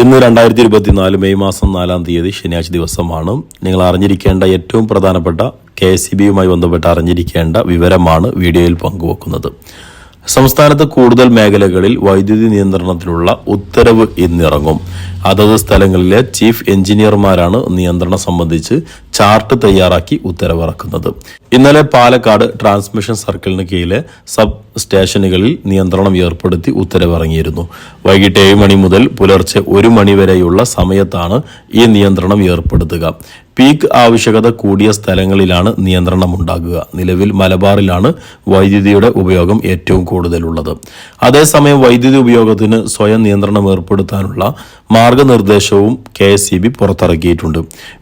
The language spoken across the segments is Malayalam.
ഇന്ന് രണ്ടായിരത്തി ഇരുപത്തിനാല് മെയ് മാസം നാലാം തീയതി ശനിയാഴ്ച ദിവസമാണ്. നിങ്ങൾ അറിഞ്ഞിരിക്കേണ്ട ഏറ്റവും പ്രധാനപ്പെട്ട കെ എസ് സി ബിയുമായി ബന്ധപ്പെട്ട് അറിഞ്ഞിരിക്കേണ്ട വിവരമാണ് വീഡിയോയിൽ പങ്കുവെക്കുന്നത്. സംസ്ഥാനത്ത് കൂടുതൽ മേഖലകളിൽ വൈദ്യുതി നിയന്ത്രണത്തിലുള്ള ഉത്തരവ് ഇന്നിറങ്ങും. അതത് സ്ഥലങ്ങളിലെ ചീഫ് എഞ്ചിനീയർമാരാണ് നിയന്ത്രണം സംബന്ധിച്ച് ചാർട്ട് തയ്യാറാക്കി ഉത്തരവിറക്കുന്നത്. ഇന്നലെ പാലക്കാട് ട്രാൻസ്മിഷൻ സർക്കിളിന് കീഴിലെ സബ് സ്റ്റേഷനുകളിൽ നിയന്ത്രണം ഏർപ്പെടുത്തി ഉത്തരവിറങ്ങിയിരുന്നു. വൈകിട്ട് ഏഴ് മണി മുതൽ പുലർച്ചെ ഒരു മണി വരെയുള്ള സമയത്താണ് ഈ നിയന്ത്രണം ഏർപ്പെടുത്തുക. പീക്ക് ആവശ്യകത കൂടിയ സ്ഥലങ്ങളിലാണ് നിയന്ത്രണം ഉണ്ടാകുക നിലവിൽ മലബാറിലാണ് വൈദ്യുതിയുടെ ഉപയോഗം ഏറ്റവും കൂടുതലുള്ളത്. അതേസമയം വൈദ്യുതി ഉപയോഗത്തിന് സ്വയം നിയന്ത്രണം ഏർപ്പെടുത്താനുള്ള മാർഗനിർദ്ദേശവും കെ സി പുറത്തിറക്കിയിട്ടുണ്ട്.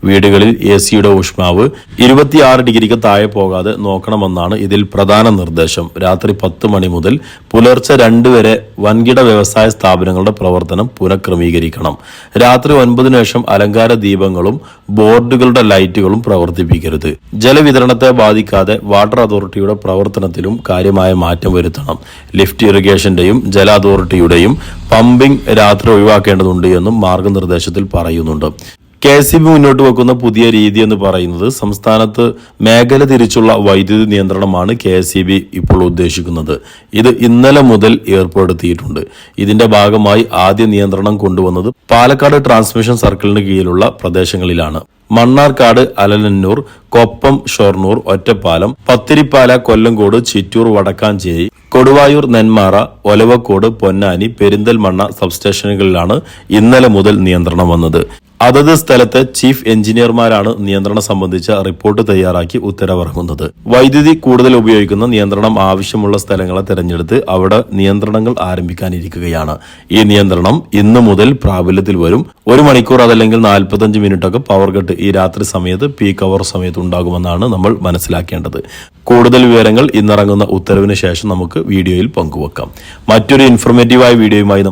വീടുകളിൽ എ സിയുടെ ഊഷ്മാവ് ഇരുപത്തിയാറ് ഡിഗ്രിക്ക് താഴെ പോകാതെ നോക്കണമെന്നാണ് ഇതിൽ പ്രധാന നിർദ്ദേശം. രാത്രി പത്ത് മണി മുതൽ പുലർച്ചെ രണ്ട് വരെ വൻകിട വ്യവസായ സ്ഥാപനങ്ങളുടെ പ്രവർത്തനം പുനഃക്രമീകരിക്കണം. രാത്രി ഒൻപതിനു ശേഷം അലങ്കാര ദീപങ്ങളും ബോർഡുകളുടെ ലൈറ്റുകളും പ്രവർത്തിപ്പിക്കരുത്. ജലവിതരണത്തെ ബാധിക്കാതെ വാട്ടർ അതോറിറ്റിയുടെ പ്രവർത്തനത്തിലും കാര്യമായ മാറ്റം വരുത്തണം. ലിഫ്റ്റ് ഇറിഗേഷന്റെയും ജല അതോറിറ്റിയുടെയും പമ്പിംഗ് രാത്രി ഒഴിവാക്കേണ്ടതുണ്ട് എന്നും മാർഗനിർദ്ദേശത്തിൽ പറയുന്നുണ്ട്. കെ എസ് ബി മുന്നോട്ട് വെക്കുന്ന പുതിയ രീതി എന്ന് പറയുന്നത് സംസ്ഥാനത്ത് മേഖല തിരിച്ചുള്ള വൈദ്യുതി നിയന്ത്രണമാണ് കെ എസ് ബി ഇപ്പോൾ ഉദ്ദേശിക്കുന്നത്. ഇത് ഇന്നലെ മുതൽ ഏർപ്പെടുത്തിയിട്ടുണ്ട്. ഇതിന്റെ ഭാഗമായി ആദ്യ നിയന്ത്രണം കൊണ്ടുവന്നത് പാലക്കാട് ട്രാൻസ്മിഷൻ സർക്കിളിന് കീഴിലുള്ള പ്രദേശങ്ങളിലാണ്. മണ്ണാർക്കാട് അലനന്നൂർ കൊപ്പം ഷൊർണൂർ ഒറ്റപ്പാലം പത്തിരിപ്പാല കൊല്ലങ്കോട് ചിറ്റൂർ വടക്കാഞ്ചേരി കൊടുവായൂർ നെന്മാറ ഒലവക്കോട് പൊന്നാനി പെരിന്തൽമണ്ണ സബ്സ്റ്റേഷനുകളിലാണ് ഇന്നലെ മുതൽ നിയന്ത്രണം വന്നത്. അതത് സ്ഥലത്തെ ചീഫ് എഞ്ചിനീയർമാരാണ് നിയന്ത്രണം സംബന്ധിച്ച റിപ്പോർട്ട് തയ്യാറാക്കി ഉത്തരവിറങ്ങുന്നത്. വൈദ്യുതി കൂടുതൽ ഉപയോഗിക്കുന്ന നിയന്ത്രണം ആവശ്യമുള്ള സ്ഥലങ്ങളെ തെരഞ്ഞെടുത്ത് അവിടെ നിയന്ത്രണങ്ങൾ ആരംഭിക്കാനിരിക്കുകയാണ്. ഈ നിയന്ത്രണം ഇന്ന് മുതൽ പ്രാബല്യത്തിൽ വരും. ഒരു മണിക്കൂർ അതല്ലെങ്കിൽ നാൽപ്പത്തഞ്ച് മിനിറ്റൊക്കെ പവർ കട്ട് ഈ രാത്രി സമയത്ത് പീക്ക് അവർ സമയത്ത് ഉണ്ടാകുമെന്നാണ് നമ്മൾ മനസ്സിലാക്കേണ്ടത്. കൂടുതൽ വിവരങ്ങൾ ഇന്നിറങ്ങുന്ന ഉത്തരവിന് ശേഷം നമുക്ക് വീഡിയോയിൽ പങ്കുവെക്കാം. മറ്റൊരു ഇൻഫോർമേറ്റീവായ വീഡിയോയുമായി